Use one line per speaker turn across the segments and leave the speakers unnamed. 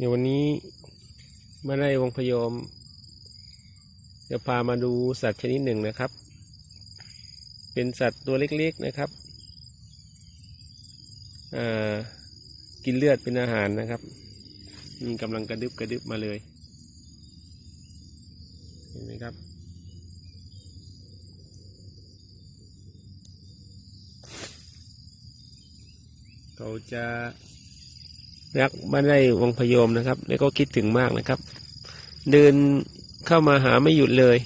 เดี๋ยววันนี้มาได้วงพยอม จะพามาดูสัตว์ชนิดหนึ่งนะครับ เป็นสัตว์ตัวเล็กๆนะครับกินเลือดเป็นอาหารนะครับนี่กำลังกระดึบกระดึบมาเลย เห็นไหมครับ เขาจะ รักบ้านไร่วังพยอมนะครับ แล้วก็คิดถึงมากนะครับ เดินเข้ามาหาไม่หยุดเลย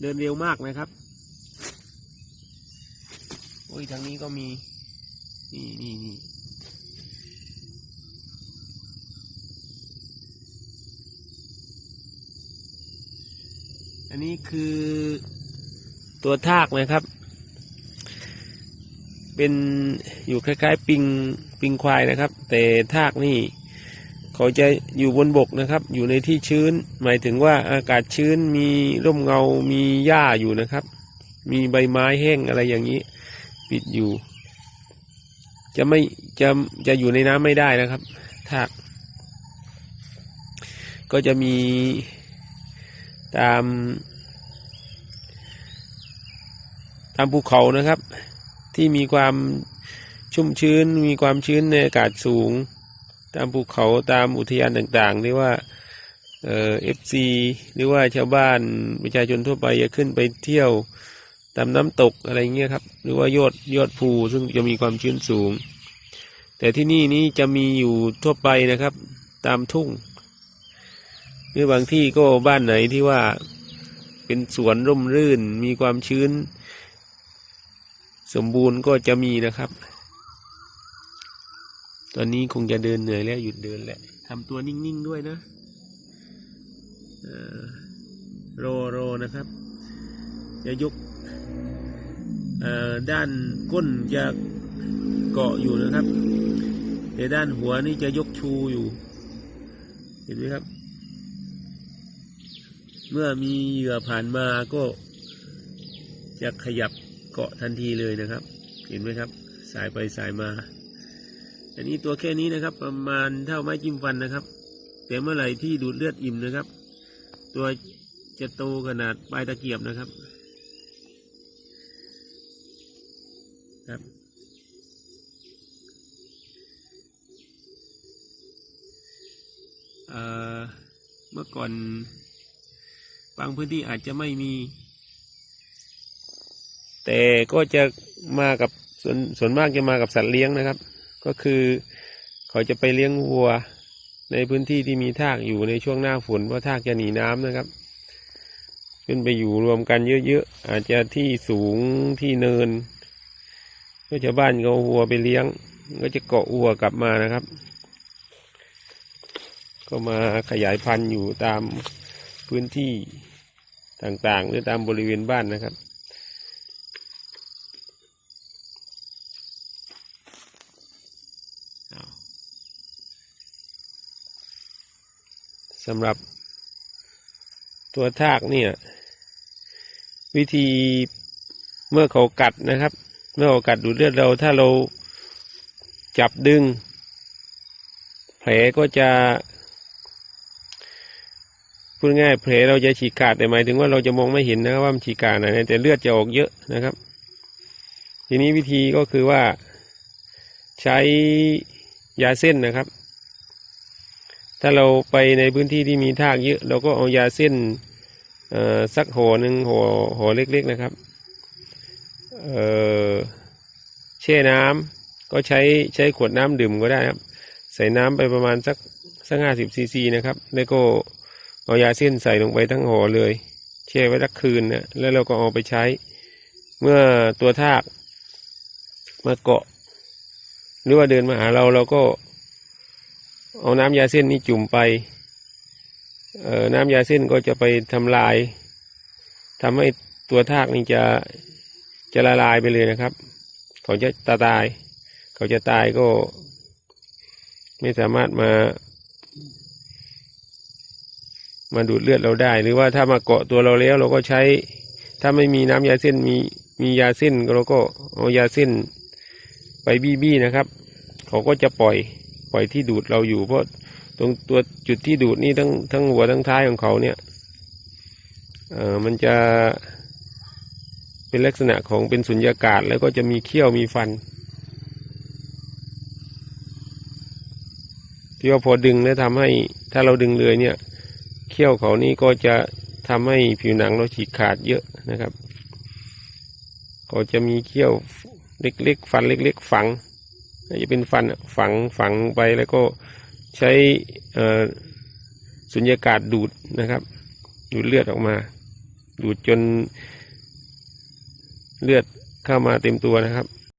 เดินเร็วมากนะครับ โอ้ยทางนี้ก็มี นี่นี่นี่อันนี้คือตัวทากนะครับ เป็นอยู่คล้ายๆ ปิงปิงควายนะครับ แต่ทากนี่เขาจะอยู่บนบกนะครับ อยู่ในที่ชื้น หมายถึงว่าอากาศชื้นมีร่มเงา มีหญ้าอยู่นะครับ มีใบไม้แห้งอะไรอย่างนี้ ปิดอยู่ จะไม่จะจะอยู่ในน้ำไม่ได้นะครับทากก็จะมีตาม ตามภูเขานะครับ ที่มีความชุ่มชื้น มีความชื้นในอากาศสูง ตามภูเขาตามอุทยานต่างๆหรือว่าเอ่อฟซีหรือว่าชาวบ้านประชาชนทั่วไปจะขึ้นไปเที่ยว ตามน้ำตกอะไรเงี้ยครับ หรือว่ายอดยอดภูซึ่งจะมีความชื้นสูง แต่ที่นี่นี้จะมีอยู่ทั่วไปนะครับ ตามทุ่งหรือบางที่ก็บ้านไหนที่ว่าเป็นสวนร่มรื่นมีความชื้น สมบูรณ์ก็จะมีนะครับ ตอนนี้คงจะเดินเหนื่อยแล้วหยุดเดินแหละทำตัวนิ่งๆด้วยนะเอ่อนะครับ จะยก ด้านก้นจะเกาะอยู่นะครับ แต่ด้านหัวนี่จะยกชูอยู่ เห็นไหมครับ เมื่อมีเหยื่อผ่านมาก็จะขยับเกาะทันทีเลยนะครับ เห็นไหมครับ สายไปสายมา อันนี้ตัวแค่นี้นะครับ ประมาณเท่าไม้จิ้มฟันนะครับ แต่เมื่อไหร่ที่ดูดเลือดอิ่มนะครับ ตัวจะโตขนาดปลายตะเกียบนะครับ ครับ เมื่อก่อนบางพื้นที่อาจจะไม่มี แต่ก็จะมากับส่วนส่วนมากจะมากับสัตว์เลี้ยงนะครับ ก็คือเขาจะไปเลี้ยงวัวในพื้นที่ที่มีทากอยู่ในช่วงหน้าฝนเพราะทากจะหนีน้ำนะครับ ขึ้นไปอยู่รวมกันเยอะๆอาจจะที่สูงที่เนิน ก็ชาวบ้านก็เอาวัวไปเลี้ยง ก็จะเกาะวัวกลับมานะครับ ก็มาขยายพันธุ์อยู่ตามพื้นที่ต่างๆ หรือตามบริเวณบ้านนะครับสำหรับตัวทากเนี่ย วิธีเมื่อเขากัดนะครับ เมื่อเขากัดดูดเลือดเราถ้าเราจับดึง แผลก็จะพูดง่ายแผลเราจะฉีกขาดแต่หมายถึงว่าเราจะมองไม่เห็นนะครับว่ามันฉีกขาดนะแต่เลือดจะออกเยอะนะครับ ทีนี้วิธีก็คือว่าใช้ยาเส้นนะครับ ถ้าเราไปในพื้นที่ที่มีทากเยอะ เราก็เอายาเส้นสักห่อหนึ่งห่อห่อเล็ก ๆ นะครับ แช่น้ำก็ใช้ใช้ขวดน้ำดื่มก็ได้ครับ ใส่น้ำไปประมาณสักสักห้าสิบซีซีนะครับ แล้วก็เอายาเส้นใส่ลงไปทั้งห่อเลย แช่ไว้สักคืนนะแล้วเราก็เอาไปใช้ เมื่อตัวทากมาเกาะ หรือว่าเดินมาหาเราเราก็ เอาน้ำยาเส้นนี้จุ่มไปเอ่อน้ำยาเส้นก็จะไปทำลายทำให้ตัวทากนี่จะ จะละลายไปเลยนะครับ เขาจะตาตาย เขาจะตายก็ ไม่สามารถมา มาดูดเลือดเราได้ หรือว่าถ้ามาเกาะตัวเราแล้ว เราก็ใช้ ถ้าไม่มีน้ำยาเส้นมีมียาเส้นเราก็เอายาเส้นไปบี้ๆนะครับ เขาก็จะปล่อยปล่อยที่ดูดเราอยู่เพราะตรงตัวจุดที่ดูดนี่ทั้งทั้งหัวทั้งท้ายของเขาเนี่ยเออมันจะ เป็นลักษณะของเป็นสุญญากาศแล้วก็จะมีเขี้ยวมีฟัน ที่ว่าพอดึงแล้วทำให้ถ้าเราดึงเลยเนี่ย เขี้ยวเขานี่ก็จะทำให้ผิวหนังเราฉีกขาดเยอะนะครับ ก็จะมีเขี้ยวเล็กๆ ฟันเล็ก ๆ ฝังอาจจะเป็นฟันฝังฝังไปแล้วก็ใช้สุญญากาศดูดนะครับ ดูดเลือดออกมา ดูดจน เลือดเข้ามาเต็มตัวนะครับ